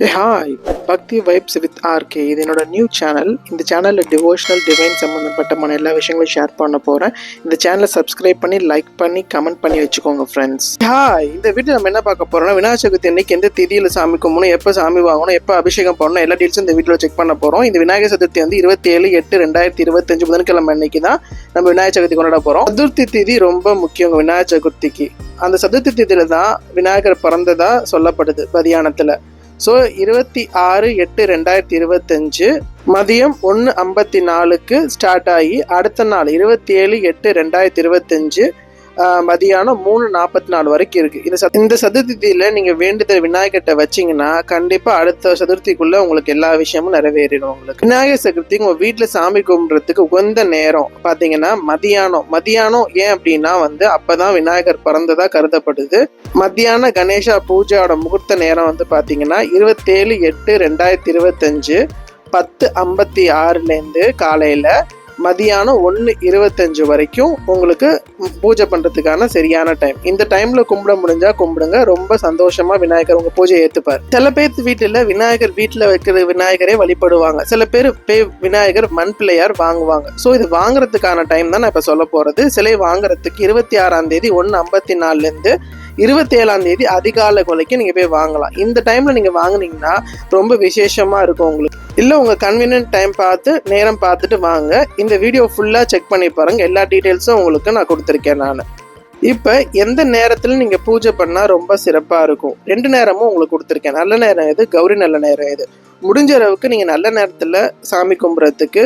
A hi Bhakti vibes with RK இது என்னோட new channel இந்த சேனலில் டிவோஷனல் டிவைன் சம்மந்தப்பட்டமான எல்லா விஷயங்களும் ஷேர் பண்ண போகிறேன் இந்த சேனலை சப்ஸ்கிரைப் பண்ணி லைக் பண்ணி கமெண்ட் பண்ணி வச்சுக்கோங்க ஃப்ரெண்ட்ஸ் ஹாய் இந்த வீடியோ நம்ம என்ன பார்க்க போகிறோம்னா விநாயகர் சதுர்த்தி அன்னைக்கு எந்த திதியில் சாமி கும்பணும் எப்போ சாமி வாங்கணும் எப்போ அபிஷேகம் பண்ணணும் எல்லா டீல்ஸும் இந்த வீடியோவில் செக் பண்ண போகிறோம் இந்த விநாயகர் சதுர்த்தி வந்து இருபத்தி ஏழு எட்டு ரெண்டாயிரத்தி இருபத்தஞ்சு புதன்கிழமை அன்னைக்கு தான் நம்ம விநாயகர் சதுர்த்தி கொண்டாட போகிறோம் சதுர்த்தி திதி ரொம்ப முக்கியம் விநாயகர் சதுர்த்திக்கு. அந்த சதுர்த்தி திதியில் தான் விநாயகர் பிறந்ததாக சொல்லப்படுது மதியானத்தில். ஸோ இருபத்தி ஆறு எட்டு ரெண்டாயிரத்தி இருபத்தஞ்சு மதியம் ஒன்று ஐம்பத்தி நாலுக்கு ஸ்டார்ட் ஆகி அடுத்த நாள் இருபத்தி ஏழு எட்டு ரெண்டாயிரத்தி இருபத்தஞ்சு மதியானம் மூணு நாற்பத்தி நாலு வரைக்கும் இருக்கு. இந்த சத் இந்த சதுர்த்தியில நீங்க வேண்டுதல் விநாயகர்கிட்ட வச்சீங்கன்னா கண்டிப்பா அடுத்த சதுர்த்திக்குள்ள உங்களுக்கு எல்லா விஷயமும் நிறைவேறிடும் உங்களுக்கு. விநாயகர் சதுர்த்தி உங்க வீட்டுல சாமி கும்பிடுறதுக்கு உகந்த நேரம். பாத்தீங்கன்னா மதியானம். மதியானம் ஏன் அப்படின்னா வந்து அப்பதான் விநாயகர் பிறந்ததா கருதப்படுது. மத்தியான கணேசா பூஜையோட முகூர்த்த நேரம் வந்து பார்த்தீங்கன்னா இருபத்தேழு எட்டு ரெண்டாயிரத்தி இருபத்தஞ்சு பத்து ஐம்பத்தி ஆறுலேருந்து காலையில் மதியானம் ஒன்று இருபத்தஞ்சு வரைக்கும் உங்களுக்கு பூஜை பண்ணுறதுக்கான சரியான டைம் இந்த டைமில் கும்பிட முடிஞ்சா கும்பிடுங்க. ரொம்ப சந்தோஷமாக விநாயகர் உங்கள் பூஜையை ஏற்றுப்பார் சில பேர் வீட்டில் விநாயகர் வீட்டில் வைக்கிற விநாயகரே வழிபடுவாங்க. சில பேர் பே விநாயகர் மண் பிள்ளையார் வாங்குவாங்க. ஸோ இது வாங்குறதுக்கான டைம் தான் நான் இப்போ சொல்ல போகிறது சிலை வாங்குறதுக்கு இருபத்தி ஆறாம் தேதி ஒன்று ஐம்பத்தி நாலுலேருந்து இருபத்தி ஏழாம் தேதி அதிகாலை கொலைக்கு நீங்கள் போய் வாங்கலாம். இந்த டைமில் நீங்கள் வாங்குனீங்கன்னா ரொம்ப விசேஷமாக இருக்கும் உங்களுக்கு. இல்லை உங்கள் கன்வீனியன்ட் டைம் பார்த்து நேரம் பார்த்துட்டு வாங்க. இந்த வீடியோ ஃபுல்லாக செக் பண்ணி பாருங்க. எல்லா டீட்டெயில்ஸும் உங்களுக்கு நான் கொடுத்துருக்கேன் நான். இப்போ எந்த நேரத்தில் நீங்கள் பூஜை பண்ணால் ரொம்ப சிறப்பாக இருக்கும்? ரெண்டு நேரமும் உங்களுக்கு கொடுத்துருக்கேன். நல்ல நேரம் எது? கௌரி நல்ல நேரம் எது? முடிஞ்ச அளவுக்கு நீங்கள் நல்ல நேரத்தில் சாமி கும்பிட்றதுக்கு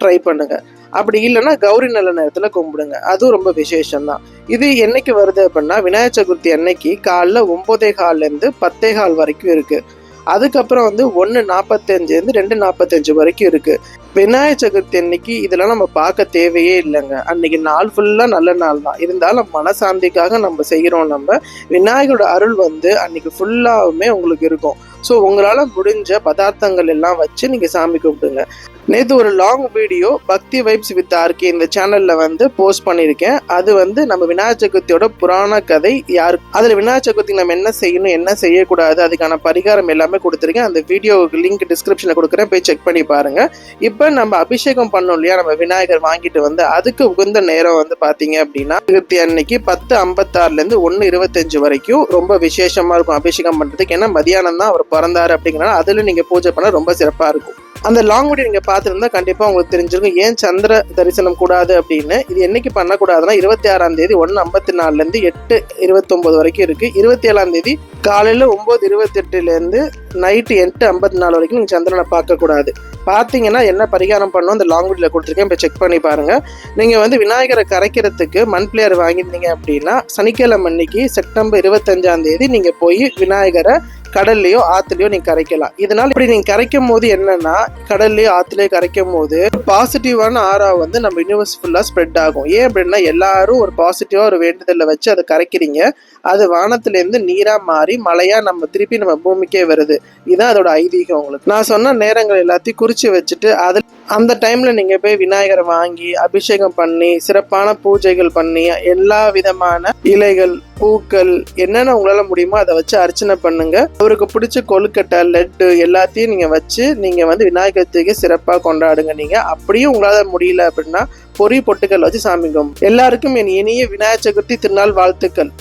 ட்ரை பண்ணுங்கள் அப்படி இல்லைன்னா கௌரி நல்ல நேரத்தில் கும்பிடுங்க. அதுவும் ரொம்ப விசேஷம் தான் இது என்னைக்கு வருது அப்படின்னா விநாயகர் சதுர்த்தி அன்னைக்கு காலைல ஒம்போதே கால்லேருந்து பத்தே கால் வரைக்கும் இருக்குது அதுக்கப்புறம் வந்து ஒன்று நாற்பத்தஞ்சுலேருந்து ரெண்டு நாற்பத்தஞ்சு வரைக்கும் இருக்குது விநாயகர் சதுர்த்தி அன்னைக்கு இதெல்லாம் நம்ம பார்க்க தேவையே இல்லைங்க. அன்னைக்கு நாள் ஃபுல்லாக நல்ல நாள் தான். இருந்தாலும் மனசாந்திக்காக நம்ம செய்கிறோம் நம்ம விநாயகரோட அருள் வந்து அன்னைக்கு ஃபுல்லாகவுமே உங்களுக்கு இருக்கும். ஸோ உங்களால் முடிஞ்ச பதார்த்தங்கள் எல்லாம் வச்சு நீங்கள் சாமி கும்பிடுங்க. நேற்று ஒரு long video Bhakti vibes with RK இந்த சேனலில் வந்து போஸ்ட் பண்ணியிருக்கேன் அது வந்து நம்ம விநாயகர் சதுர்த்தியோட புராண கதை யார் அதில் விநாயகர் சதுர்த்தி நம்ம என்ன செய்யணும் என்ன செய்யக்கூடாது அதுக்கான பரிகாரம் எல்லாமே கொடுத்துருக்கேன். அந்த வீடியோவுக்கு லிங்க் டிஸ்கிரிப்ஷனில் கொடுக்குறேன் போய் செக் பண்ணி பாருங்கள் இப்போ நம்ம அபிஷேகம் பண்ணோம் இல்லையா நம்ம விநாயகர் வாங்கிட்டு வந்து அதுக்கு உகந்த நேரம் வந்து பார்த்தீங்க அப்படின்னா சதுர்த்தி அன்னைக்கு பத்து ஐம்பத்தாறுலேருந்து ஒன்று இருபத்தஞ்சு வரைக்கும் ரொம்ப விசேஷமாக இருக்கும் அபிஷேகம் பண்ணுறதுக்கு ஏன்னா மதியானம் தான் அவர் பிறந்தாரு அப்படிங்கிறனால அதில் நீங்கள் பூஜை பண்ண ரொம்ப சிறப்பாக இருக்கும். அந்த லாங் வீடியோ நீங்கள் பார்த்துருந்தா கண்டிப்பாக உங்களுக்கு தெரிஞ்சிருக்கும். ஏன் சந்திர தரிசனம் கூடாது அப்படின்னு? இது என்னைக்கு பண்ணக்கூடாதுன்னா இருபத்தி ஆறாம் தேதி ஒன்று ஐம்பத்தி நாலுலேருந்து எட்டு இருபத்தொம்போது வரைக்கும் இருக்குது இருபத்தி ஏழாம் தேதி காலையில் ஒம்பது இருபத்தெட்டுலேருந்து நைட்டு எட்டு ஐம்பத்தி நாலு வரைக்கும் நீங்கள் சந்திரனை பார்க்கக்கூடாது. பார்த்தீங்கன்னா என்ன பரிகாரம் பண்ணணும்? அந்த லாங் வீடியோவில் கொடுத்துருக்கேன். இப்போ செக் பண்ணி பாருங்கள் நீங்கள் வந்து விநாயகரை கரைக்கிறதுக்கு மண் பிளேயர் வாங்கியிருந்தீங்க அப்படின்னா சனிக்கிழமை அன்னைக்கு செப்டம்பர் இருபத்தஞ்சாம் தேதி நீங்கள் போய் விநாயகரை கடல்லையோ ஆத்துலயோ நீங்க கரைக்கலாம். இதனால இப்படி நீங்க கரைக்கும் போது என்னன்னா கடல்லையோ ஆத்துலயோ கரைக்கும் போது பாசிட்டிவான ஆரா வந்து நம்ம யூனிவர்ஸ் ஃபுல்லா ஸ்ப்ரெட் ஆகும். ஏன் அப்படின்னா எல்லாரும் ஒரு பாசிட்டிவா ஒரு வேண்டுதலை வச்சு அதை கரைக்கிறீங்க. அது வானத்துல இருந்து நீரா மாறி மழையா நம்ம திருப்பி நம்ம பூமிக்கே வருது. இதுதான் அதோட ஐதீகம் உங்களுக்கு. நான் சொன்ன நேரங்கள் எல்லாத்தையும் குறிச்சு வச்சுட்டு அதில் அந்த டைம்ல நீங்க போய் விநாயகரை வாங்கி அபிஷேகம் பண்ணி சிறப்பான பூஜைகள் பண்ணி எல்லா விதமான இலைகள் பூக்கள் என்னென்ன உங்களால் முடியுமோ அதை வச்சு அர்ச்சனை பண்ணுங்க. அவருக்கு பிடிச்ச கொழுக்கட்டை லட்டு எல்லாத்தையும் நீங்க வச்சு நீங்க வந்து விநாயகர் சதுர்த்திக்கு சிறப்பா கொண்டாடுங்க நீங்க. அப்படியும் உங்களால் முடியல அப்படின்னா பொறி பொட்டுக்கள் வச்சு சாமி எல்லாருக்கும் என் இனிய விநாயகர் சதுர்த்தி திருநாள் வாழ்த்துக்கள்.